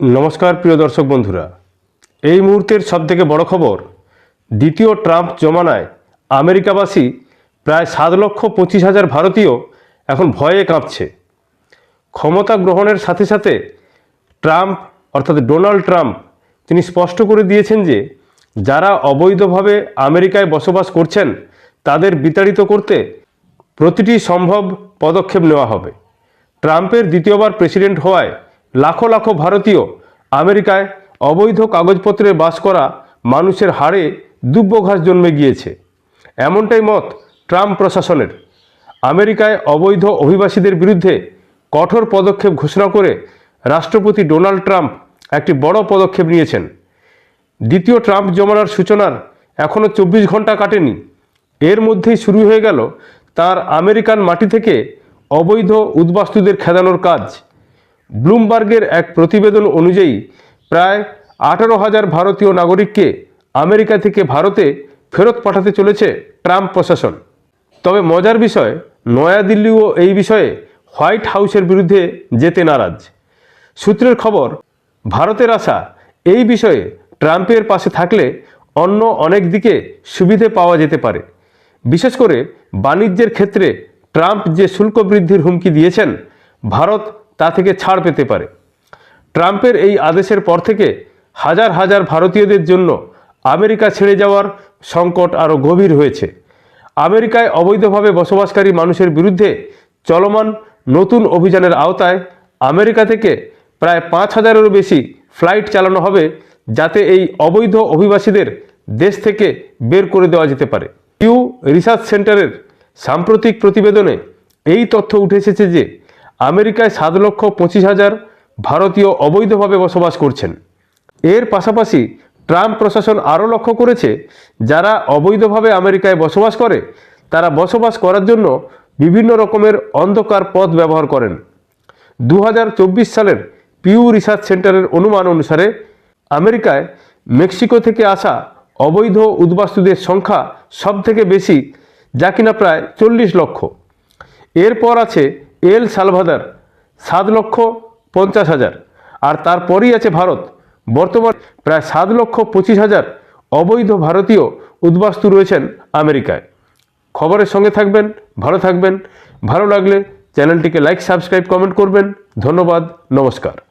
নমস্কার, প্রিয় দর্শক বন্ধুরা। এই মুহূর্তের সবথেকে বড় খবর, দ্বিতীয় ট্রাম্প জমানায় আমেরিকাবাসী প্রায় সাত লক্ষ পঁচিশ হাজার ভারতীয় এখন ভয়ে কাঁপছে। ক্ষমতা গ্রহণের সাথে সাথে ট্রাম্প, অর্থাৎ ডোনাল্ড ট্রাম্প, তিনি স্পষ্ট করে দিয়েছেন যে, যারা অবৈধভাবে আমেরিকায় বসবাস করছেন, তাদের বিতাড়িত করতে প্রতিটি সম্ভব পদক্ষেপ নেওয়া হবে। ট্রাম্পের দ্বিতীয়বার প্রেসিডেন্ট হওয়ায় লাখো লাখো ভারতীয় আমেরিকায় অবৈধ কাগজপত্রে বাস করা মানুষের হাড়ে দুব্বঘাস জন্মে গিয়েছে। এমনটাই মত ট্রাম্প প্রশাসনের। আমেরিকায় অবৈধ অভিবাসীদের বিরুদ্ধে কঠোর পদক্ষেপ ঘোষণা করে রাষ্ট্রপতি ডোনাল্ড ট্রাম্প একটি বড় পদক্ষেপ নিয়েছেন। দ্বিতীয় ট্রাম্প জমানার সূচনার এখনও চব্বিশ ঘণ্টা কাটেনি। এর মধ্যেই শুরু হয়ে গেল তার আমেরিকান মাটি থেকে অবৈধ উদ্বাস্তুদের খেদানোর কাজ। ব্লুমবার্গের এক প্রতিবেদন অনুযায়ী প্রায় আঠারো হাজার ভারতীয় নাগরিককে আমেরিকা থেকে ভারতে ফেরত পাঠাতে চলেছে ট্রাম্প প্রশাসন। তবে মজার বিষয়, নয়াদিল্লিও এই বিষয়ে হোয়াইট হাউসের বিরুদ্ধে যেতে নারাজ। সূত্রের খবর, ভারতের আশা এই বিষয়ে ট্রাম্পের পাশে থাকলে অন্য অনেক দিকে সুবিধে পাওয়া যেতে পারে। বিশেষ করে বাণিজ্যের ক্ষেত্রে ট্রাম্প যে শুল্ক বৃদ্ধির হুমকি দিয়েছেন, ভারত তা থেকে ছাড় পেতে পারে। ট্রাম্পের এই আদেশের পর থেকে হাজার হাজার ভারতীয়দের জন্য আমেরিকা ছেড়ে যাওয়ার সংকট আরও গভীর হয়েছে। আমেরিকায় অবৈধভাবে বসবাসকারী মানুষের বিরুদ্ধে চলমান নতুন অভিযানের আওতায় আমেরিকা থেকে প্রায় পাঁচ হাজারেরও বেশি ফ্লাইট চালানো হবে যাতে এই অবৈধ অভিবাসীদের দেশ থেকে বের করে দেওয়া যেতে পারে। ইউ রিসার্চ সেন্টারের সাম্প্রতিক প্রতিবেদনে এই তথ্য উঠে এসেছে যে আমেরিকায় সাত লক্ষ পঁচিশ হাজার ভারতীয় অবৈধভাবে বসবাস করছেন। এর পাশাপাশি ট্রাম্প প্রশাসন আরও লক্ষ্য করেছে, যারা অবৈধভাবে আমেরিকায় বসবাস করে, তারা বসবাস করার জন্য বিভিন্ন রকমের অন্ধকার পথ ব্যবহার করেন। দু হাজার চব্বিশ সালের পিউ রিসার্চ সেন্টারের অনুমান অনুসারে, আমেরিকায় মেক্সিকো থেকে আসা অবৈধ উদ্বাস্তুদের সংখ্যা সব থেকে বেশি, যা কিনা প্রায় চল্লিশ লক্ষ। এরপর আছে এল সালভাদার সাত লক্ষ পঞ্চাশ হাজার। আর তারপরই আছে ভারত। বর্তমান প্রায় সাত লক্ষ পঁচিশ হাজার অবৈধ ভারতীয় উদ্বাস্তু রয়েছেন আমেরিকায়। খবরের সঙ্গে থাকবেন, ভালো থাকবেন। ভালো লাগলে চ্যানেলটিকে লাইক, সাবস্ক্রাইব, কমেন্ট করবেন। ধন্যবাদ, নমস্কার।